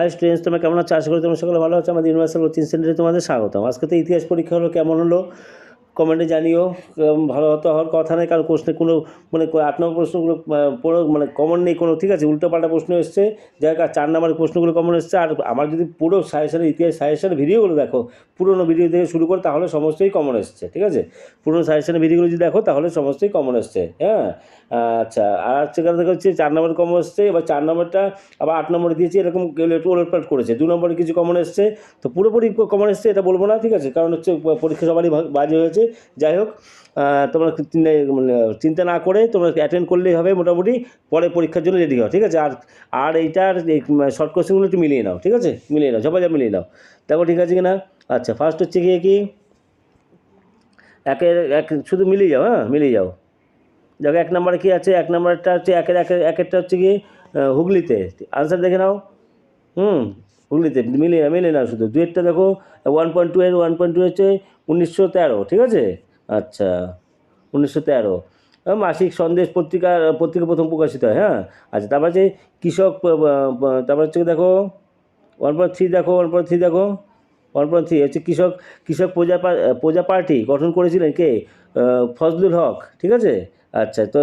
High students তোমরা কেমন আছো? আশা করি তোমরা সকলে ভালো আছো। আমাদের ইউনিভার্সাল কোচিং সেন্টারে তোমাদের স্বাগতম। আজকে তো ইতিহাস পরীক্ষা হলো, কেমন হলো? কমেন্টে জানিও ভালো হতো হওয়ার কথা নেই, কারণ প্রশ্নে কোনো মানে আট নম্বর প্রশ্নগুলো পুরো মানে কমন নেই কোনো, ঠিক আছে? উল্টোপাল্টা প্রশ্ন এসছে, যাই হোক চার নম্বরের প্রশ্নগুলো কমন এসছে, আর আমার যদি পুরো সাজেশনের ইতিহাস সাজেশনের ভিডিওগুলো দেখো, পুরোনো ভিডিও থেকে শুরু করে তাহলে সমস্তই কমন এসছে, ঠিক আছে? পুরোনো সাজেশনের ভিডিওগুলো যদি দেখো, তাহলে সমস্তই কমন এসছে হ্যাঁ? আচ্ছা আর হচ্ছে কথা দেখা হচ্ছে চার নম্বর কমন এসছে, এবার চার নম্বরটা, আবার আট নম্বরে দিয়েছি, এরকম একটু ওলটপালট করেছে, দু নম্বরে কিছু কমন এসছে, তো পুরোপুরি কমন এসছে, এটা বলব না, ঠিক আছে? কারণ হচ্ছে পরীক্ষা সবারই বাজে হয়েছে যাই হোক তোমরা চিন্তা মানে চিন্তা না করে তোমরা অ্যাটেন্ড করলেই হবে মোটামুটি, পরে পরীক্ষার জন্য রেডি হও, ঠিক আছে? আর আর এইটার শর্ট কোশ্চেনগুলো একটু মিলিয়ে নাও, ঠিক আছে? মিলিয়ে নাও সবাই মিলিয়ে নাও। তারপর ঠিক আছে কি না আচ্ছা ফার্স্ট হচ্ছে গিয়ে কি? একের, এক, শুধু মিলিয়ে যাও হ্যাঁ মিলিয়ে যাও। দেখো, এক নম্বরে কী আছে? এক নম্বরটা হচ্ছে, একের একের, একেরটা হচ্ছে কি হুগলিতে। আনসার দেখে নাও। হুম হুগলিতে মিলিয়ে মিলে না শুধু। দুয়েরটা দেখো ওয়ান পয়েন্ট টু এর ওয়ান পয়েন্ট টু হচ্ছে উনিশশো তেরো, ঠিক আছে? আচ্ছা উনিশশো তেরো। মাসিক সন্দেশ পত্রিকা পত্রিকা প্রথম প্রকাশিত হয় হ্যাঁ? আচ্ছা তারপর হচ্ছে কৃষক তারপর হচ্ছে দেখো? ওয়ান পয়েন্ট থ্রি দেখো ওয়ান পয়েন্ট থ্রি দেখো? ওয়ান পয়েন্ট থ্রি হচ্ছে কৃষক কৃষক প্রজা প্রজা পার্টি গঠন করেছিলেন কে? ফজলুল হক, ঠিক আছে? আচ্ছা তো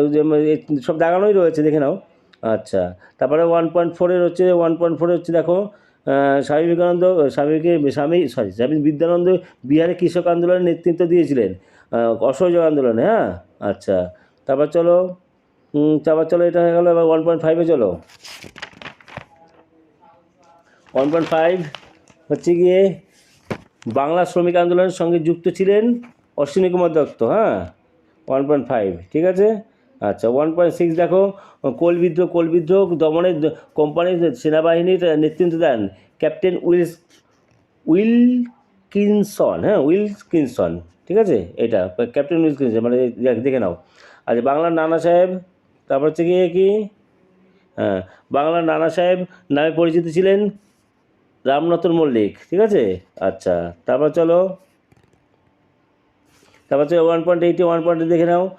সব দাগানোই রয়েছে, দেখে নাও। আচ্ছা তারপরে ওয়ান পয়েন্ট ফোরের হচ্ছে ওয়ান পয়েন্ট ফোরে হচ্ছে দেখো স্বামী বিবেকানন্দ স্বামীকে স্বামী সরি স্বামী বিদ্যানন্দ বিহারে কৃষক আন্দোলনের নেতৃত্ব দিয়েছিলেন। অসহযোগ আন্দোলনে হ্যাঁ? আচ্ছা তারপর চলো তারপর চলো, এটা হয়ে গেলো এবার ওয়ান পয়েন্ট ফাইভে চলো। ওয়ান পয়েন্ট ফাইভ হচ্ছে গিয়ে বাংলা শ্রমিক আন্দোলনের সঙ্গে যুক্ত ছিলেন অশ্বিনী কুমার দত্ত হ্যাঁ? ওয়ান পয়েন্ট ফাইভ ঠিক আছে? আচ্ছা ওয়ান পয়েন্ট সিক্স দেখো, কোল বিদ্রোহ কোল বিদ্রোহ দমনের কোম্পানির সেনাবাহিনীর নেতৃত্ব দেন ক্যাপ্টেন উইলস, উইলকিনসন হ্যাঁ উইলকিনসন, ঠিক আছে? এটা, ক্যাপ্টেন উইল উইলকিনসন মানে দেখ- নাও। আচ্ছা বাংলার নানা সাহেব, তারপর হচ্ছে গিয়ে কি? হ্যাঁ বাংলার নানা সাহেব নামে পরিচিত ছিলেন রামনাথন মল্লিক, ঠিক আছে? আচ্ছা তারপর চলো। তারপর চলো ওয়ান পয়েন্ট এইটে ওয়ান পয়েন্ট দেখে নাও।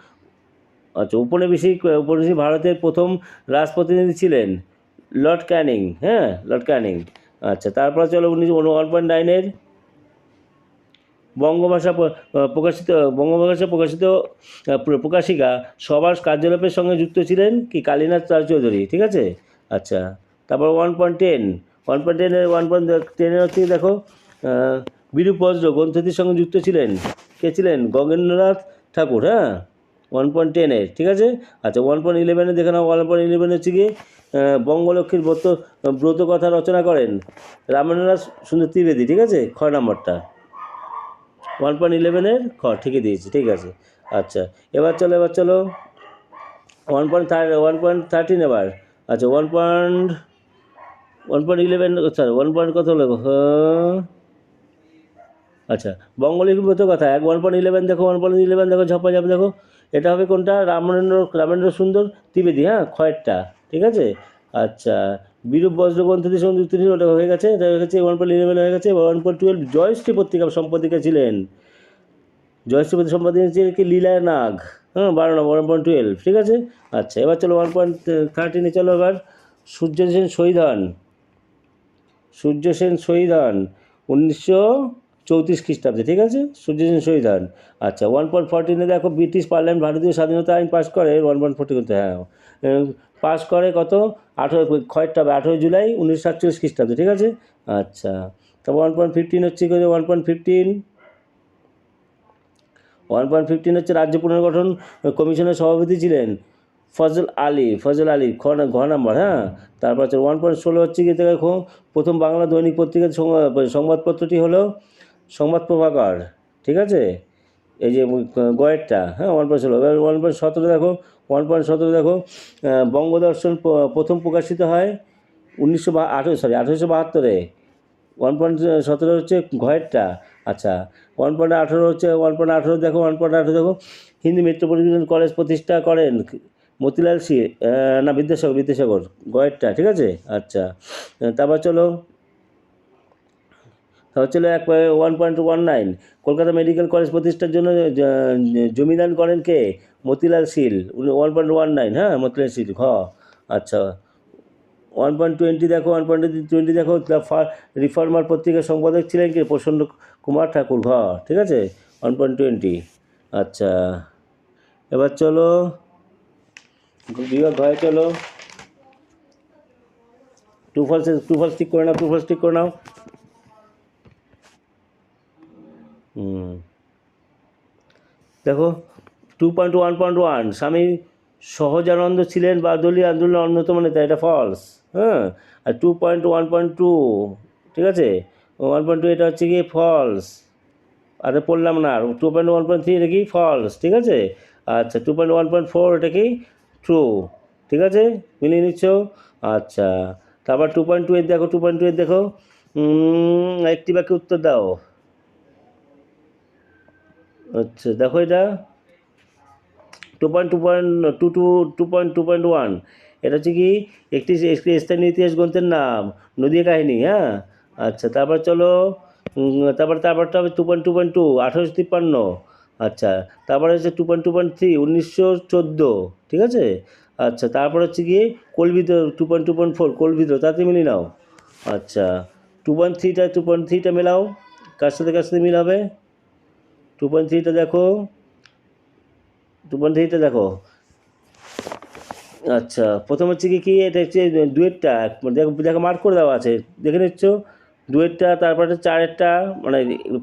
আচ্ছা উপনিবেশিক উপনিবেশিক ভারতের প্রথম রাজপ্রতিনিধি ছিলেন লর্ড ক্যানিং হ্যাঁ লর্ড ক্যানিং। আচ্ছা তারপর চলো উনিশ ওয়ান পয়েন্ট নাইনের বঙ্গভাষা প্রকাশিত বঙ্গভাষা প্রকাশিত প্রকাশিকা সবার কার্যকলাপের সঙ্গে যুক্ত ছিলেন কি কালীনাথ চৌধুরী ঠিক আছে? আচ্ছা তারপর one point ten one point টেনের ওয়ান পয়েন্ট টেনের হচ্ছে দেখো আহ, বিরূপ বজ্র গ্রন্থটির সঙ্গে যুক্ত ছিলেন। কে ছিলেন? গগেন্দ্রনাথ ঠাকুর হ্যাঁ? ওয়ান পয়েন্ট টেনের ঠিক আছে? আচ্ছা ওয়ান পয়েন্ট ইলেভেনে দেখে নাও ওয়ান পয়েন্ট ইলেভেন হচ্ছে গিয়ে বঙ্গলক্ষ্মীর ব্রত ব্রত কথা রচনা করেন রামেন্দ্রনাথ সুন্দর ত্রিবেদী, ঠিক আছে? খ নম্বরটা। ওয়ান পয়েন্ট ইলেভেনের খ, ঠিকই দিয়েছি, ঠিক আছে? আচ্ছা এবার চলো এবার চলো। One point third one point thirteen এবার। আচ্ছা one point one point eleven sorry one point কত হলো? হ্যাঁ। আচ্ছা বঙ্গলিপিগত কথা, এক ওয়ান পয়েন্ট ইলেভেন দেখো ওয়ান পয়েন্ট ইলেভেন দেখো, ঝপা ঝপ দেখো, এটা হবে কোনটা? রামেন্দ্র রামেন্দ্র সুন্দর ত্রিবেদী হ্যাঁ খয়েরটা, ঠিক আছে? আচ্ছা বিরূপ বজ্র গ্রন্থটির সঙ্গে ছিল ওটা হয়ে গেছে, এটা হয়ে গেছে ওয়ান পয়েন্ট ইলেভেন হয়ে গেছে ওয়ান পয়েন্ট টুয়েলভ জয়শ্রী পত্রিকা সম্পাদিকা ছিলেন। জয়শ্রী পত্রিকা সম্পাদিকা ছিলেন কি? লীলা নাগ হ্যাঁ বারো নম্বর ওয়ান পয়েন্ট টুয়েলভ ঠিক আছে? আচ্ছা এবার চলো ওয়ান পয়েন্ট থার্টিনে চলো এবার, সূর্য সেন শহীদ হন সূর্য সেন শহীদ হন উনিশশো চৌত্রিশ খ্রিস্টাব্দে, ঠিক আছে? সূর্য শহীদ হন আচ্ছা ওয়ান পয়েন্ট ফোরটিনে দেখো ব্রিটিশ পার্লামেন্ট ভারতীয় স্বাধীনতা আইন পাস করে ওয়ান পয়েন্ট ফোরটি করতে হ্যাঁ পাস করে কত? আঠেরো খয়টা হবে আঠেরোই জুলাই উনিশশো সাতচল্লিশ খ্রিস্টাব্দে, ঠিক আছে? আচ্ছা তারপর ওয়ান পয়েন্ট ফিফটিন হচ্ছে one point fifteen one point fifteen হচ্ছে রাজ্য পুনর্গঠন কমিশনের সভাপতি ছিলেন ফজল আলী ফজল আলী খ ঘ নাম্বার হ্যাঁ? তারপর হচ্ছে ওয়ান পয়েন্ট ষোলো হচ্ছে কি দেখো, প্রথম বাংলা দৈনিক পত্রিকার সংবাদপত্রটি হলো সংবাদ প্রভাকর, ঠিক আছে? এই যে গয়েরটা হ্যাঁ ওয়ান পয়েন্ট ষোলো। ওয়ান পয়েন্ট সতেরো দেখো ওয়ান পয়েন্ট সতেরো দেখো বঙ্গদর্শন প্রথম প্রকাশিত হয় উনিশশো বা, আঠেরো সরি আঠেরোশো বাহাত্তরে। ওয়ান পয়েন্ট সতেরো হচ্ছে ঘয়েরটা আচ্ছা। ওয়ান পয়েন্ট আঠেরো হচ্ছে ওয়ান পয়েন্ট আঠেরো দেখো ওয়ান পয়েন্ট আঠেরো দেখো। হিন্দি মেট্রোপলিটন কলেজ প্রতিষ্ঠা করেন মতিলাল সি না, বিদ্যাসাগর বিদ্যাসাগর, গয়েরটা, ঠিক আছে? আচ্ছা। তারপর চলো চলো এক one point one nine Kolkata medical college প্রতিষ্ঠার জন্য জমিদান করেন কে? Motilal Seal. One point one nine হ্যাঁ? মতিলাল শীল, ঘ। আচ্ছা। ওয়ান পয়েন্ট টোয়েন্টি দেখো ওয়ান পয়েন্ট টোয়েন্টি দেখো রিফর্মার পত্রিকার সম্পাদক ছিলেন কি? প্রসন্ন কুমার ঠাকুর, ঘ। ঠিক আছে? ওয়ান পয়েন্ট টোয়েন্টি আচ্ছা। এবার চলো, বিভাগ ঘরে চলো। টু ফলস টু ফলস ঠিক করে নাও, টু ফলস ঠিক করে নাও হুম দেখো two point one point one Swami Sahajananda ছিলেন বাদলী আন্দোলনের অন্যতম নেতা, এটা ফলস হ্যাঁ? আর two point one point two ঠিক আছে? ওয়ান পয়েন্ট টু এটা হচ্ছে কি ফলস আরে পড়লাম না, আর two point one point three এটা কি? ফলস ঠিক আছে? আচ্ছা two point one point four এটা কি? ট্রু ঠিক আছে? মিলিয়ে নিচ্ছ? আচ্ছা তারপর টু পয়েন্ট টু এর দেখো টু পয়েন্ট টু এর দেখো একটি বাক্যে উত্তর দাও। আচ্ছা দেখো এটা। Two point two point two two two point two point one এটা হচ্ছে কি, একটি একটি স্থানীয় ইতিহাস গ্রন্থের নাম, নদীয়া কাহিনী হ্যাঁ? আচ্ছা তারপর চলো তারপর তারপরটা হবে two point two point two আঠারোশো তিপ্পান্ন। আচ্ছা তারপরে হচ্ছে two point two point three উনিশশো চোদ্দ, ঠিক আছে? আচ্ছা তারপর হচ্ছে গিয়ে কলবিদ two point two point four কলবিদ তাতে মিলিয়ে নাও। আচ্ছা টু পয়েন্ট থ্রিটা টু পয়েন্ট থ্রিটা মেলাও, কার সাথে কার সাথে মিল হবে? টু পয়েন্ট থ্রিটা দেখো টু পয়েন্ট থ্রিটা দেখো। আচ্ছা প্রথম হচ্ছে কি কি? এটা হচ্ছে দুয়েরটা, দেখো দেখো মার্ক করে দেওয়া আছে, দেখে নিচ্ছ। দুয়েরটা, তারপরে চারেরটা মানে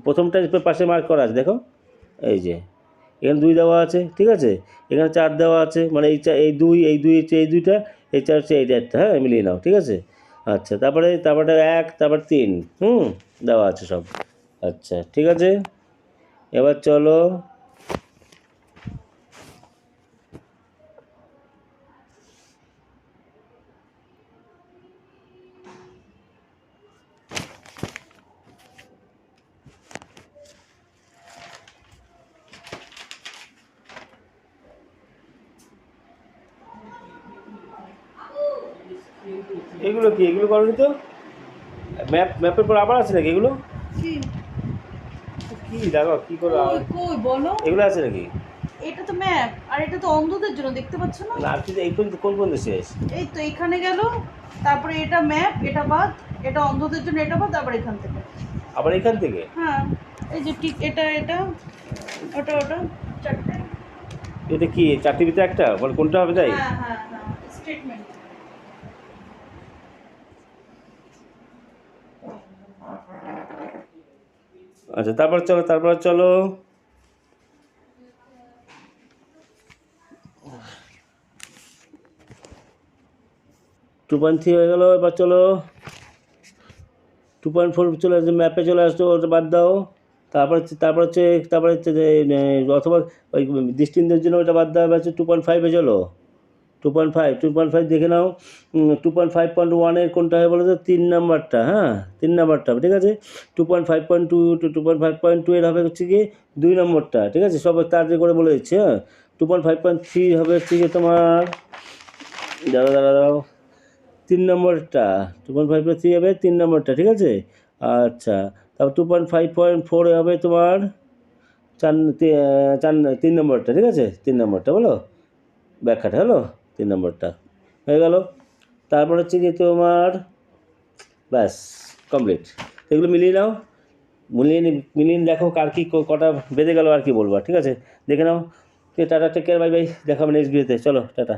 প্রথমটা পাশে মার্ক করা আছে, দেখো। এই যে, এখানে দুই দেওয়া আছে, ঠিক আছে? এখানে চার দেওয়া আছে মানে এই এই দুই এই দুই, হচ্ছে এই দুইটা, এই চার হচ্ছে এই একটা হ্যাঁ মিলিয়ে নাও, ঠিক আছে? আচ্ছা তারপরে তারপরে এক, তারপর তিন, হুম, দেওয়া আছে সব। আচ্ছা ঠিক আছে? এবার চলো। এগুলো কি? এগুলো করনি তো? ম্যাপ ম্যাপের পর আবার আছে নাকি এগুলো? কি কি দেখো কি করে? কই কই বলো। এগুলো আছে নাকি? এটা তো ম্যাপ আর এটা তো অন্ধদের জন্য দেখতে পাচ্ছ না? না আর কিন্তু এই পর্যন্ত কোন পর্যন্ত শেষ? এই তো এখানে গেল তারপরে এটা ম্যাপ এটা বাদ এটা অন্ধদের জন্য এটা বাদ আবার এখান থেকে। আবার এখান থেকে? হ্যাঁ এই যে ঠিক এটা এটা ওটা ওটা চারটে। এটা কি চারটি ভিতরে একটা? মানে কোনটা হবে তাই? হ্যাঁ হ্যাঁ হ্যাঁ স্টেটমেন্ট আচ্ছা তারপর চলো তারপর চলো। টু পয়েন্ট থ্রি হয়ে গেলো, এবার চলো। টু পয়েন্ট ফোর চলে আসছে ম্যাপে চলে আসতো ওটা বাদ দাও। তারপর তারপর হচ্ছে তারপর হচ্ছে অথবা ওই দৃষ্টিহীনদের জন্য ওটা বাদ দেওয়া হচ্ছে টু পয়েন্ট ফাইভে চলো। Two point five two point five দেখে নাও। টু পয়েন্ট ফাইভ পয়েন্ট ওয়ানের কোনটা হয় বলো তো তিন নাম্বারটা হ্যাঁ? তিন নাম্বারটা, ঠিক আছে? Two point five point two two point five point two এর হবে হচ্ছে কি দুই নম্বরটা, ঠিক আছে? সব তাড়াতাড়ি করে বলে দিচ্ছি হ্যাঁ? Two point five point three হবে হচ্ছে কি তোমার দাঁড়া দাঁড়া দাঁড়াও। তিন নম্বরটা টু পয়েন্ট ফাইভ থ্রি হবে তিন নম্বরটা, ঠিক আছে? আচ্ছা তারপর টু পয়েন্ট ফাইভ পয়েন্ট ফোরে হবে তোমার চার চার, তিন নম্বরটা, ঠিক আছে? তিন নম্বরটা, বলো? ব্যাখ্যাটা, হলো? তিন নম্বরটা। হয়ে গেল। তারপর হচ্ছে কি তোমার, ব্যাস কমপ্লিট এগুলো মিলিয়ে নাও। মিলিয়ে মিলিয়ে দেখো কার কি কটা বেঁধে গেল আর কি বলব। ঠিক আছে? দেখে নাও। Tata take care bye bye দেখাবো নেক্সট ভিডিওতে চলো, টাটা।